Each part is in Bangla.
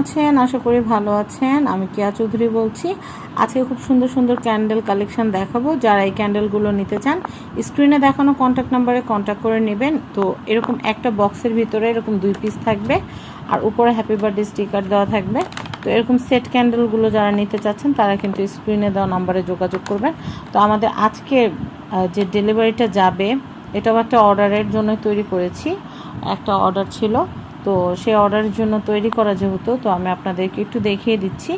আছেন? আশা করি ভালো আছেন। আমি কেয়া চৌধুরী বলছি। আজকে খুব সুন্দর সুন্দর ক্যান্ডেল কালেকশন দেখাবো। যারা এই ক্যান্ডেলগুলো নিতে চান স্ক্রিনে দেখানো কন্ট্যাক্ট নাম্বারে কন্ট্যাক্ট করে নেবেন। তো এরকম একটা বক্সের ভিতরে এরকম দুই পিস থাকবে। আর উপরে হ্যাপি বার্থডে স্টিকার দেওয়া থাকবে। তো এরকম সেট ক্যান্ডেলগুলো যারা নিতে চাচ্ছেন, তারা কিন্তু স্ক্রিনে দেওয়া নাম্বারে যোগাযোগ করবেন। তো আমাদের আজকে যে ডেলিভারিটা যাবে, এটাও একটা অর্ডারের জন্য তৈরি করেছি। একটা অর্ডার ছিল। তো সে অর্ডারের জন্য তৈরি করা যেহেতু, তো আমি আপনাদেরকে একটু দেখিয়ে দিচ্ছি।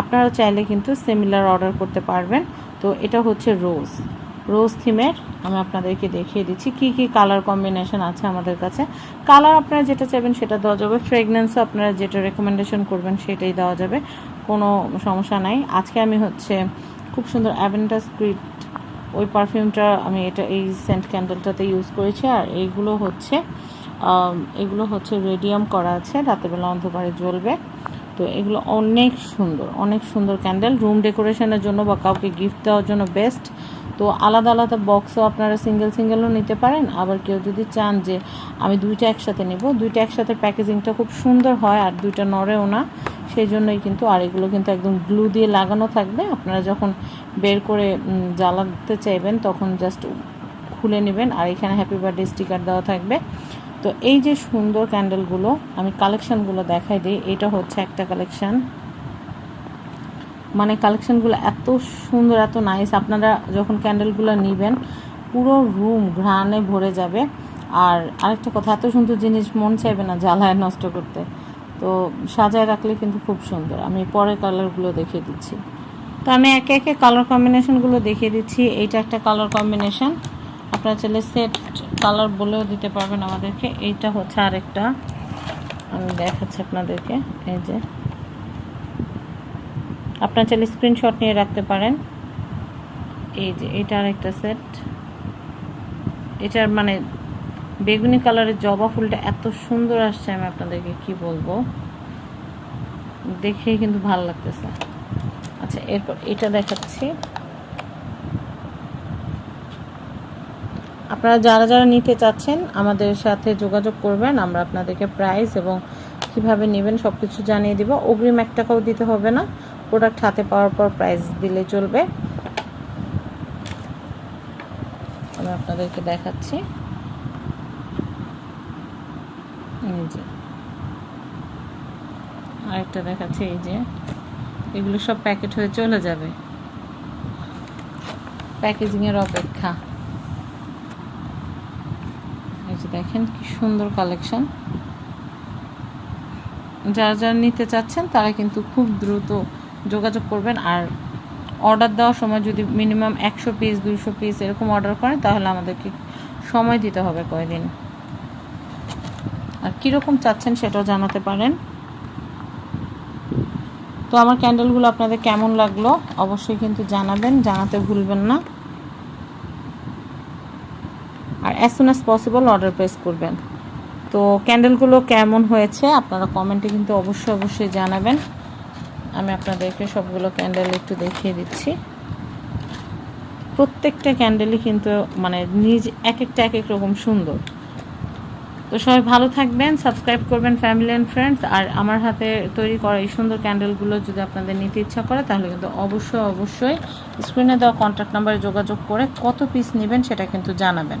আপনারা চাইলে কিন্তু সিমিলার অর্ডার করতে পারবেন। তো এটা হচ্ছে রোজ রোজ থিমের আমি আপনাদেরকে দেখিয়ে দিচ্ছি। কি কি কালার কম্বিনেশন আছে আমাদের কাছে? কালার আপনারা যেটা চাইবেন সেটা দেওয়া যাবে। ফ্রেগনেন্সও আপনারা যেটা রেকমেন্ডেশন করবেন সেটাই দেওয়া যাবে। কোনো সমস্যা নাই। আজকে আমি হচ্ছে খুব সুন্দর অ্যাভেন্টাস স্ক্রিট ওই পারফিউমটা আমি এটা এই সেন্ট ক্যান্ডেলটাতে ইউজ করেছি। আর এইগুলো হচ্ছে এগুলো হচ্ছে রেডিয়াম করা আছে রাতেরবেলা অন্ধকারে জ্বলবে। তো এগুলো অনেক সুন্দর অনেক সুন্দর ক্যান্ডেল। রুম ডেকোরেশনের জন্য বা কাউকে গিফট দেওয়ার জন্য বেস্ট তো আলাদা আলাদা বক্সও আপনারা সিঙ্গেল সিঙ্গেলও নিতে পারেন। আবার কেউ যদি চান যে আমি দুইটা একসাথে নেব, দুইটা একসাথে প্যাকেজিংটা খুব সুন্দর হয় আর দুইটা নড়েও না সেই জন্যই কিন্তু আর এগুলো কিন্তু একদম গ্লু দিয়ে লাগানো থাকবে। আপনারা যখন বের করে জ্বালাতে চাইবেন, তখন জাস্ট খুলে নেবেন। আর এখানে হ্যাপি বার্থডে স্টিকার দেওয়া থাকবে। তো এই যে সুন্দর ক্যান্ডেলগুলো আমি কালেকশনগুলো দেখাই দিই, এটা হচ্ছে একটা কালেকশন মানে কালেকশনগুলো এত সুন্দর, এত নাইস আপনারা যখন ক্যান্ডেলগুলো নেবেন, পুরো রুম ঘ্রাণে ভরে যাবে। আর আরেকটা কথা, এত সুন্দর জিনিস মন চাইবে না জ্বালায় নষ্ট করতে। তো সাজায় রাখলে কিন্তু খুব সুন্দর। আমি পরে কালারগুলো দেখিয়ে দিচ্ছি। তো আমি একে একে কালার কম্বিনেশনগুলো দেখিয়ে দিচ্ছি। এইটা একটা কালার কম্বিনেশন আপনারা চাইলে সেট কালার বলেও দিতে পারবেন আমাদেরকে। এইটা হচ্ছে আরেকটা। আমি দেখাচ্ছি আপনাদেরকে, এই যে। আপনার চাইলে স্ক্রিনশট নিয়ে রাখতে পারেন। এই যে, এটা আরেকটা সেট এটার মানে বেগুনি কালারের জবা ফুলটা এত সুন্দর আসছে, আমি আপনাদেরকে কি বলব? দেখেই কিন্তু ভালো লাগতেছে। আচ্ছা এরপর এটা দেখাচ্ছি। আপনারা যারা যারা নিতে চাচ্ছেন, আমাদের সাথে যোগাযোগ করবেন, আমরা আপনাদেরকে প্রাইস এবং কীভাবে নেবেন সব কিছু জানিয়ে দিব। অগ্রিম এক টাকাও দিতে হবে না। প্রোডাক্ট হাতে পাওয়ার পর প্রাইস দিলে চলবে। আমি আপনাদেরকে দেখাচ্ছি। এই যে। আরেকটা দেখাচ্ছি, এই যে। এগুলো সব প্যাকেট হয়ে চলে যাবে। প্যাকেজিংয়ের অপেক্ষা। যে দেখেন কি সুন্দর কালেকশন যারা যারা নিতে চাচ্ছেন, তারা কিন্তু খুব দ্রুত যোগাযোগ করবেন। আর অর্ডার দেওয়ার সময় যদি মিনিমাম একশো পিস দুইশো পিস এরকম অর্ডার করেন, তাহলে আমাদেরকে সময় দিতে হবে কয়দিন। আর কীরকম চাচ্ছেন সেটাও জানাতে পারেন। তো আমার ক্যান্ডেলগুলো আপনাদের কেমন লাগল, অবশ্যই কিন্তু জানাবেন, জানাতে ভুলবেন না। আর as soon as possible order place করবেন। তো ক্যান্ডেলগুলো কেমন হয়েছে আপনারা কমেন্টে কিন্তু অবশ্যই অবশ্যই জানাবেন। আমি আপনাদেরকে সবগুলো ক্যান্ডেল একটু দেখিয়ে দিচ্ছি। প্রত্যেকটা ক্যান্ডেলই কিন্তু মানে নিজ এক একটা এক এক রকম সুন্দর। তো সবাই ভালো থাকবেন সাবস্ক্রাইব করবেন ফ্যামিলি অ্যান্ড ফ্রেন্ডস আর আমার হাতে তৈরি করা এই সুন্দর ক্যান্ডেলগুলো যদি আপনাদের নিতে ইচ্ছা করে, তাহলে কিন্তু অবশ্যই অবশ্যই স্ক্রিনে দেওয়া কন্ট্যাক্ট নাম্বারে যোগাযোগ করে কত পিস নেবেন সেটা কিন্তু জানাবেন।